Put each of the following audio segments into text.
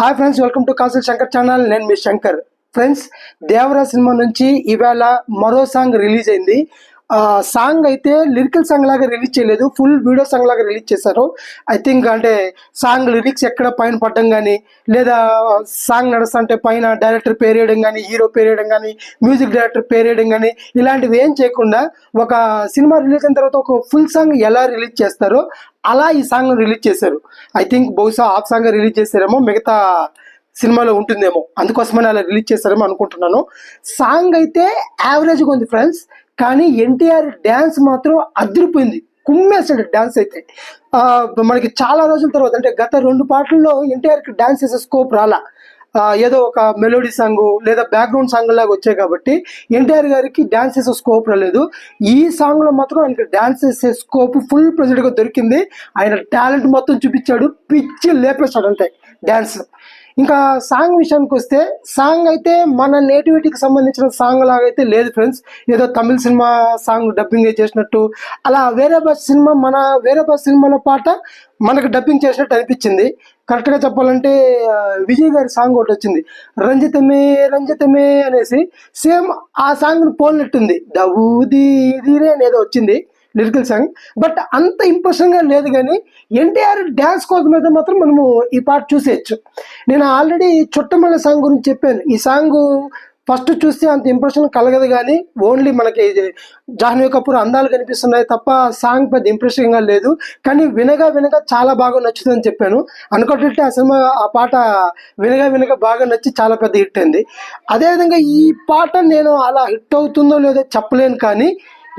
Hi friends welcome to కాన్సల్ Shankar channel నేను మీ శంకర్. ఫ్రెండ్స్ దేవరా సినిమా నుంచి ఇవాళ మరో సాంగ్ రిలీజ్ అయింది. ఆ సాంగ్ అయితే లిరికల్ సాంగ్ లాగా రిలీజ్ చేయలేదు. ఫుల్ వీడియో సాంగ్ లాగా రిలీజ్ చేశారు. ఐ థింక్ అంటే సాంగ్ లిరిక్స్ ఎక్కడ పైన పడడం కానీ లేదా సాంగ్ నడుస్తుంటే పైన డైరెక్టర్ పేరు వేయడం కానీ హీరో పేరు వేయడం కానీ మ్యూజిక్ డైరెక్టర్ పేరు వేయడం కానీ ఇలాంటివి ఏం చేయకుండా ఒక సినిమా రిలీజ్ అయిన తర్వాత ఒక ఫుల్ సాంగ్ ఎలా రిలీజ్ చేస్తారో అలా ఈ సాంగ్ రిలీజ్ చేశారు. ఐ థింక్ బహుశా ఆఫ్ సాంగ్ రిలీజ్ చేశారేమో మిగతా సినిమాలో ఉంటుందేమో. అందుకోసమని అలా రిలీజ్ చేశారేమో అనుకుంటున్నాను. సాంగ్ అయితే యావరేజ్గా ఉంది ఫ్రెండ్స్ కానీ ఎన్టీఆర్ డ్యాన్స్ మాత్రం అదిరిపోయింది. కుమ్మేసాడు డ్యాన్స్ అయితే. మనకి చాలా రోజుల తర్వాత అంటే గత రెండు పాటల్లో ఎన్టీఆర్కి డ్యాన్స్ చేసే స్కోప్ రాలా. ఏదో ఒక మెలోడీ సాంగ్ లేదా బ్యాక్గ్రౌండ్ సాంగ్ లాగా వచ్చాయి కాబట్టి ఎన్టీఆర్ గారికి డ్యాన్స్ చేసే స్కోప్ రాలేదు ఈ సాంగ్లో మాత్రం ఆయనకి డ్యాన్స్ చేసే స్కోప్ ఫుల్ ప్రెజెంట్గా దొరికింది. ఆయన టాలెంట్ మొత్తం చూపించాడు. పిచ్చి లేపేస్తాడు అంతే. డ్యాన్స్ ఇంకా సాంగ్ విషయానికి వస్తే సాంగ్ అయితే మన నేటివిటీకి సంబంధించిన సాంగ్ లాగైతే అయితే లేదు ఫ్రెండ్స్. ఏదో తమిళ సినిమా సాంగ్ డబ్బింగ్ చేసినట్టు అలా వేరే బస్ సినిమా మన వేరే బస్ సినిమాలో పాట మనకు డబ్బింగ్ చేసినట్టు అనిపించింది. కరెక్ట్గా చెప్పాలంటే విజయ్ గారి సాంగ్ ఒకటి వచ్చింది. రంజితమే రంజితమే అనేసి సేమ్ ఆ సాంగ్ని పోలినట్టుంది. దవూది దిరే అనేది వచ్చింది. లిరికల్ సాంగ్ బట్ అంత ఇంప్రెషన్గా లేదు కానీ ఎన్టీఆర్ డ్యాన్స్ కోసం అయితే మాత్రం మనము ఈ పాట చూసేయచ్చు. నేను ఆల్రెడీ చుట్టమల్ల సాంగ్ గురించి చెప్పాను. ఈ సాంగ్ ఫస్ట్ చూస్తే అంత ఇంప్రెషన్ కలగదు కానీ ఓన్లీ మనకి జాహ్నవి కపూర్ అందాలు కనిపిస్తున్నాయి తప్ప సాంగ్ పెద్ద ఇంప్రెషన్గా లేదు. కానీ వినగా వినగా చాలా బాగా నచ్చుతుందని చెప్పాను. అనుకోవట్లయితే ఆ సినిమా ఆ పాట వినగా వినగా బాగా నచ్చి చాలా పెద్ద హిట్ అయింది. అదేవిధంగా ఈ పాట నేను అలా హిట్ అవుతుందో లేదో చెప్పలేను కానీ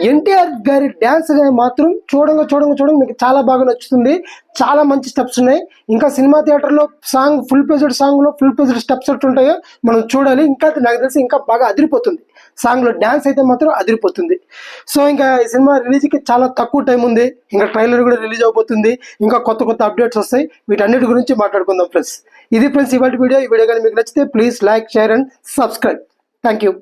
ఎన్టీఆర్ గారి డ్యాన్స్ మాత్రం చూడంగా చూడంగా చూడంగా మీకు చాలా బాగా నచ్చుతుంది. చాలా మంచి స్టెప్స్ ఉన్నాయి. ఇంకా సినిమా థియేటర్లో సాంగ్ ఫుల్ పేజ్డ్ సాంగ్లో ఫుల్ పేజ్డ్ స్టెప్స్ ఎట్టు ఉంటాయో మనం చూడాలి. ఇంకా నాకు తెలిసి ఇంకా బాగా అదిరిపోతుంది. సాంగ్లో డ్యాన్స్ అయితే మాత్రం అదిరిపోతుంది. సో ఇంకా ఈ సినిమా రిలీజ్కి చాలా తక్కువ టైం ఉంది. ఇంకా ట్రైలర్ కూడా రిలీజ్ అవబోతుంది. ఇంకా కొత్త కొత్త అప్డేట్స్ వస్తాయి. వీటన్నిటి గురించి మాట్లాడుకుందాం ఫ్రెండ్స్. ఇది ఫ్రెండ్స్ ఇవాటి వీడియో. ఈ వీడియో కానీ మీకు నచ్చితే please like share and subscribe. Thank you